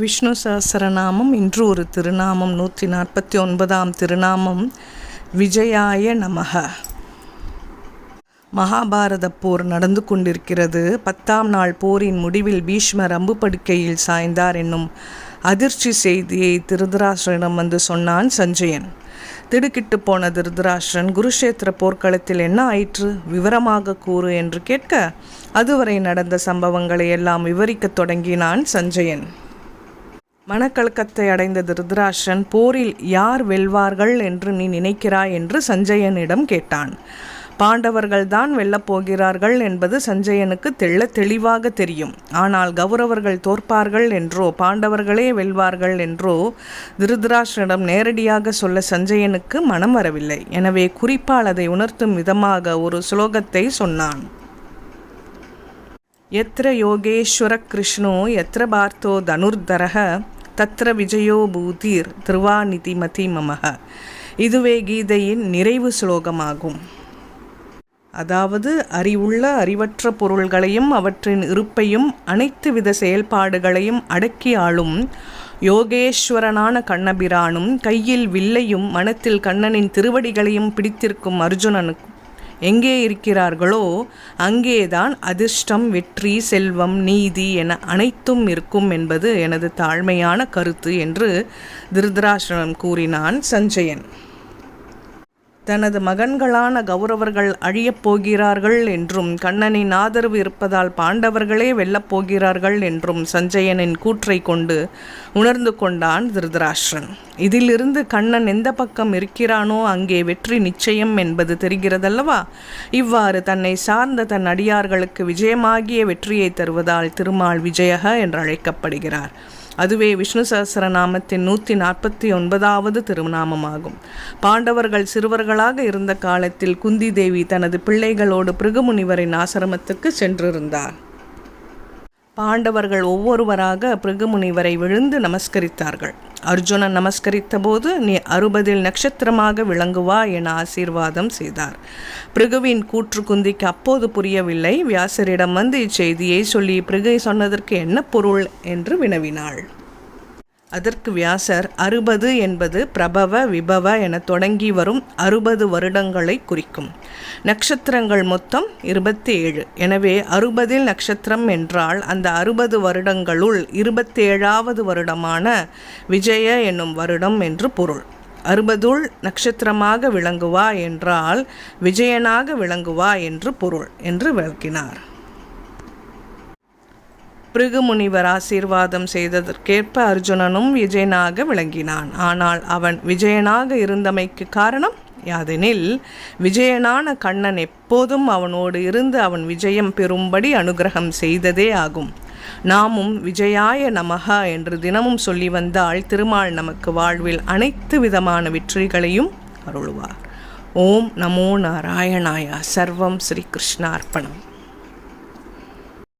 விஷ்ணு சஹசரநாமம் இன்று ஒரு திருநாமம் நூற்றி நாற்பத்தி ஒன்பதாம் திருநாமம் விஜயாய நமக மகாபாரத போர் நடந்து கொண்டிருக்கிறது. பத்தாம் நாள் போரின் முடிவில் பீஷ்மர் அம்பு படுக்கையில் சாய்ந்தார் என்னும் அதிர்ச்சி செய்தியை திருதராஷ்டிரனிடம் வந்து சொன்னான் சஞ்சயன். திடுக்கிட்டு போன திருதராஷ்டிரன் குருஷேத்திர போர்க்களத்தில் என்ன ஆயிற்று? விவரமாக கூறு என்று கேட்க அதுவரை நடந்த சம்பவங்களை எல்லாம் விவரிக்கத் தொடங்கினான் சஞ்சயன். மனக்கலக்கத்தை அடைந்த திருதராஷ்டிரன் போரில் யார் வெல்வார்கள் என்று நீ நினைக்கிறாய்? என்று சஞ்சயனிடம் கேட்டான். பாண்டவர்கள்தான் வெல்லப்போகிறார்கள் என்பது சஞ்சயனுக்கு தெள்ள தெளிவாக தெரியும். ஆனால் கௌரவர்கள் தோற்பார்கள் என்றோ பாண்டவர்களே வெல்வார்கள் என்றோ திருதராஷ்டிரனிடம் நேரடியாக சொல்ல சஞ்சயனுக்கு மனம் வரவில்லை. எனவே குறிப்பால் அதை உணர்த்தும் விதமாக ஒரு ஸ்லோகத்தை சொன்னான். எத்திர யோகேஸ்வர கிருஷ்ணோ எத்திர பார்த்தோ தனுர்தரக தத்திர விஜயோ பூதீர் திருவாநிதிமதி மமக இதுவே கீதையின் நிறைவு ஸ்லோகமாகும். அதாவது அறிவுள்ள அறிவற்ற பொருள்களையும் அவற்றின் இருப்பையும் அனைத்து வித செயல்பாடுகளையும் அடக்கி ஆளும் யோகேஸ்வரனான கண்ணபிரானும் கையில் வில்லையும் மனத்தில் கண்ணனின் திருவடிகளையும் பிடித்திருக்கும் அர்ஜுனனுக்கும் எங்கே இருக்கிறார்களோ அங்கேதான் அதிர்ஷ்டம் வெற்றி செல்வம் நீதி என அனைத்தும் இருக்கும் என்பது எனது தாழ்மையான கருத்து என்று திருதராஷ்டிரம் கூறினான் சஞ்சயன். தனது மகன்களான கௌரவர்கள் அழியப் போகிறார்கள் என்றும் கண்ணனின் ஆதரவு இருப்பதால் பாண்டவர்களே வெல்லப் போகிறார்கள் என்றும் சஞ்சயனின் கூற்றை கொண்டு உணர்ந்து கொண்டான் திருதராஷ்டிரன். இதிலிருந்து கண்ணன் எந்த பக்கம் இருக்கிறானோ அங்கே வெற்றி நிச்சயம் என்பது தெரிகிறதல்லவா? இவ்வாறு தன்னை சார்ந்த தன் அடியார்களுக்கு விஜயமாகிய வெற்றியை தருவதால் திருமால் விஜயக என்று அழைக்கப்படுகிறார் அதுவே விஷ்ணு சஹசிரநாமத்தின் நூற்றி நாற்பத்தி ஒன்பதாவது திருநாமமாகும். பாண்டவர்கள் சிறுவர்களாக இருந்த காலத்தில் குந்தி தேவி தனது பிள்ளைகளோடு பிருகுமுனிவரின் ஆசிரமத்துக்கு சென்றிருந்தார். பாண்டவர்கள் ஒவ்வொருவராக பிருகுமுனிவரை விழுந்து நமஸ்கரித்தார்கள். அர்ஜுனன் நமஸ்கரித்த போது நீ அறுபதில் நட்சத்திரமாக விளங்குவா என ஆசீர்வாதம் செய்தார். பிருகுவின் கூற்று குந்திக்கு அப்போது புரியவில்லை. வியாசரிடம் வந்து இச்செய்தியை சொல்லி பிருகை சொன்னதற்கு என்ன பொருள்? என்று வினவினாள். அதற்கு வியாசர் அறுபது என்பது பிரபவ விபவ என தொடங்கி வரும் அறுபது வருடங்களை குறிக்கும். நட்சத்திரங்கள் மொத்தம் இருபத்தி ஏழு எனவே அறுபதில் நட்சத்திரம் என்றால் அந்த அறுபது வருடங்களுள் இருபத்தேழாவது வருடமான விஜய என்னும் வருடம் என்று பொருள். அறுபதுள் நட்சத்திரமாக விளங்குவா என்றால் விஜயனாக விளங்குவா என்று பொருள் என்று விளக்கினார். பிருகுமுனிவர் ஆசீர்வாதம் செய்ததற்கேற்ப அர்ஜுனனும் விஜயனாக விளங்கினான். ஆனால் அவன் விஜயனாக இருந்தமைக்கு காரணம் யாதெனில் விஜயனான கண்ணன் எப்போதும் அவனோடு இருந்து அவன் விஜயம் பெறும்படி அனுகிரகம் செய்ததே ஆகும். நாமும் விஜயாய நமகா என்று தினமும் சொல்லி வந்தால் திருமால் நமக்கு வாழ்வில் அனைத்து விதமான வெற்றிகளையும் அருள்வார். ஓம் நமோ நாராயணாயா. சர்வம் ஸ்ரீ கிருஷ்ணார்ப்பணம்.